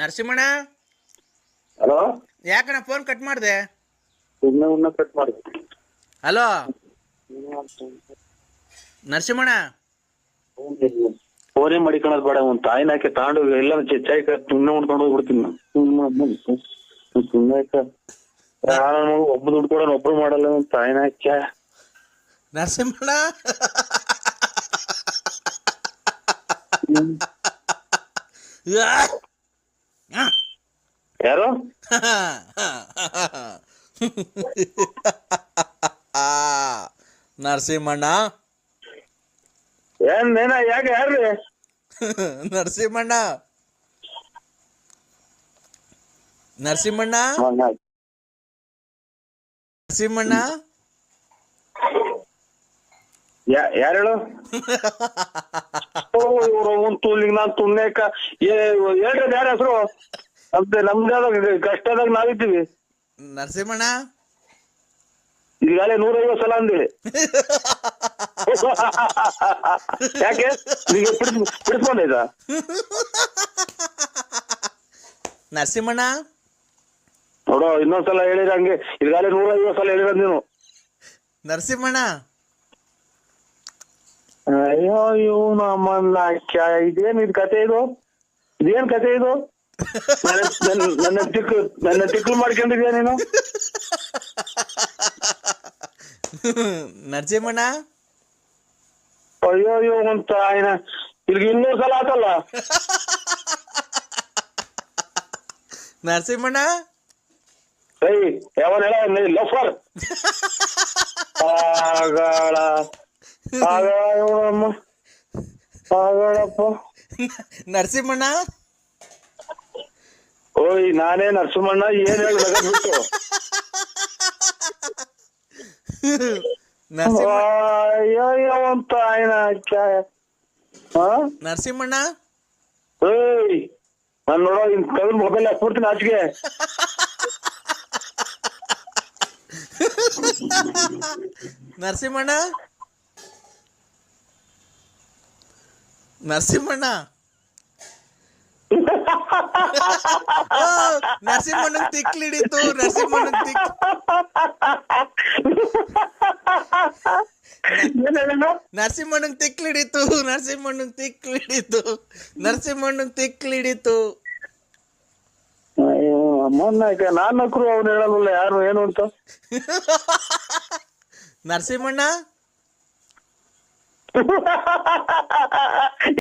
ನರಸಿಂಹಣ್ಣ? Hello? ಯಾಕಣ್ಣ phone cut ಮಾಡಿದೆ? ಸುಮ್ಮನೆ ಉನ್ನ ಕಟ್ ಮಾಡಿ. ಹಲೋ? ನರಸಿಂಹಣ್ಣ? ಫೋನೇ ಮಡಿಕೊಳ್ಳೋದು ಬೇಡ ಒಂದು ತಾಯಿನ ಹಾಕಿ ತಗೊಂಡು ಎಲ್ಲ ಚೆಚ್ಚಾಯ್ಕ ಸುಮ್ಮನೆ ಉಣ್ಕೊಂಡು ಹೋಗ್ಬಿಡ್ತೀನಿ ನಾನು. ಸುಮ್ಮನೆ ನಾನು ಒಬ್ಬ ದುಡ್ಡು ಕೂಡ ಒಬ್ರು ಮಾಡಲ್ಲ ಒಂದು ತಾಯಿನ ಹಾಕ್ಯ ನರಸಿಂಹಣ್ಣ? ಯಾರು? ನರಸಿಂಹಣ್ಣ? ಏನ್ ಏನ ಯಾಕೆ ಯಾರ್ರಿ? ನರಸಿಂಹಣ್ಣ? ನರಸಿಂಹಣ್ಣ? ನರಸಿಂಹಣ್ಣ? ಯಾರು ಹೇಳು ಇವ್ರು ಒಂದ್ ತೂಲಿಗೆ ನಾನ್ ತುಣ್ಣೇಕ ಏ ಹೇಳ್ರಿ ಯಾರ ಹೆಸರು? ನಮ್ದು ನಮ್ದಾದ ಕಷ್ಟದಾಗ ನಾವಿದ್ದೀವಿ. ನರಸಿಂಹಣ್ಣ? ಈಗಾಗಲೇ ನೂರೈವತ್ತು ಸಲ ಅಂದಿರಿ ಯಾಕೆ? ಈಗ ಬಿಡಿಸ್ ಬಿಡಿಸ್ಕೊಂಡೈತ ನರಸಿಂಹಣ್ಣ? ನೋಡೋ ಇನ್ನೊಂದ್ಸಲ ಹೇಳಿದ ಹಂಗೆ. ಈಗಾಗಲೇ ನೂರೈವತ್ತು ಸಲ ಹೇಳಿರ ನೀನು. ನರಸಿಂಹಣ್ಣ? ಅಯ್ಯೋ ಇವ್ ನಮ್ಮನ್ನ ಇದೇನ್ ಇದು ಕತೆ ಇದು? ಇದೇನ್ ಕತೆ ಇದು? ನನ್ನ ತಿಕ್ಕು ನನ್ನ ತಿಕ್ಕು ಮಾಡ್ಕೊಂಡಿದ್ಯಾ ನೀನು? ನರಸಿಂಹಣ್ಣ ಅಯ್ಯೋ ಅಯ್ಯೋ ಅಂತ ಆಯ್ನ. ಇಲ್ಲಿ ಇನ್ನೂರು ಸಲ ಆತಲ್ಲ? ನರಸಿಂಹಣ್ಣ ಏಯ್ ಯಾವನ್ ಹೇಳ? ಲಫರ್. ಆಗಳ ಆಗಳಮ್ಮ ಆಗಳಪ್ಪ ನರಸಿಂಹಣ್ಣ ಓಯ್ ನಾನೇ ನರಸಿಂಹಣ್ಣ ಏನ್ ಹೇಳಿ ಬಿಟ್ಟು. ನರಸಿಂಹ ಅಯ್ಯೋ ಅಂತ ಆಯ್ನ ಹಾ ನರಸಿಂಹಣ್ಣ. ಏಯ್ ನಾನ್ ನೋಡೋ ಇನ್ ಕವಿನ ಮೊಬೈಲ್ ಹಾಕ್ಬಿಡ್ತೀನಿ ಆಚೆಗೆ. ನರಸಿಂಹಣ್ಣ. ನರಸಿಂಹಣ್ಣ. ನರಸಿಂಹಣ್ಣಂಗ್ ತಿಕ್ಲಿಡಿತು ನರಸಿಂಹಣ್ಣಂಗ್ ತಿಕ್ ಏನ್ ಹೇಳೋಣ ನರಸಿಂಹಣ್ಣಂಗ್ ತಿಕ್ಲಿಡಿತು ನರಸಿಂಹಣ್ಣಂಗ್ ತಿಕ್ಲಿಡಿತು ನರಸಿಂಹಣ್ಣಂಗ್ ತಿಕ್ಲಿಡಿತು ಅಯ್ಯೋ ಅಮ್ಮನ್ನ ನಾನಕ್ರು ನಕ್ರು ಅವ್ನು ಹೇಳಲ್ಲ ಯಾರು ಏನು ಅಂತ? ನರಸಿಂಹಣ್ಣ?